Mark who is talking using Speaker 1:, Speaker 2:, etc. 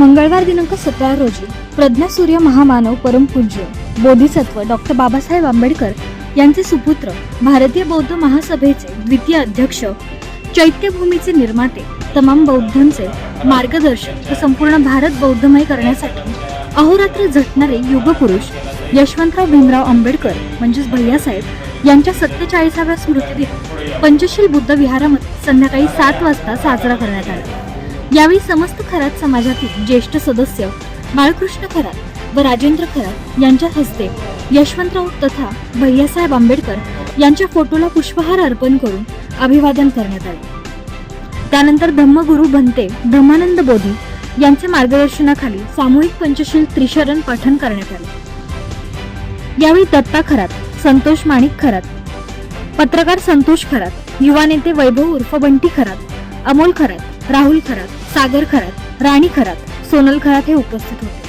Speaker 1: मंगळवार दिनांक सतरा रोजी प्रज्ञासूर्य महामानव परमपूज्य बोधिसत्व डॉक्टर बाबासाहेब आंबेडकर यांचे सुपुत्र भारतीय बौद्ध महासभेचे द्वितीय अध्यक्ष चैत्यभूमीचे निर्माते तमाम बौद्धांचे मार्गदर्शक व संपूर्ण भारत बौद्धमय करण्यासाठी अहोरात्र झटणारे युगपुरुष यशवंतराव भीमराव आंबेडकर म्हणजेच भैयासाहेब यांच्या सत्तेचाळीसाव्या स्मृतिदिन पंचशील बुद्ध विहारामध्ये संध्याकाळी सात वाजता साजरा करण्यात आला. यावेळी समस्त खरात समाजातील ज्येष्ठ सदस्य बाळकृष्ण खरात व राजेंद्र खरात यांच्या हस्ते यशवंतराव तथा भैयासाहेब आंबेडकर यांच्या फोटोला पुष्पहार अर्पण करून अभिवादन करण्यात आले. त्यानंतर धम्मगुरु भंते ब्रह्मानंद बोधी यांच्या मार्गदर्शनाखाली सामूहिक पंचशील त्रिशरण पठण करण्यात आले. यावेळी दत्ता खरात संतोष माणिक खरात पत्रकार संतोष खरात युवा नेते वैभव उर्फ बंटी खरात अमोल खरात राहुल खरात सागर खरात राणी खरात सोनल खरात हे उपस्थित होते.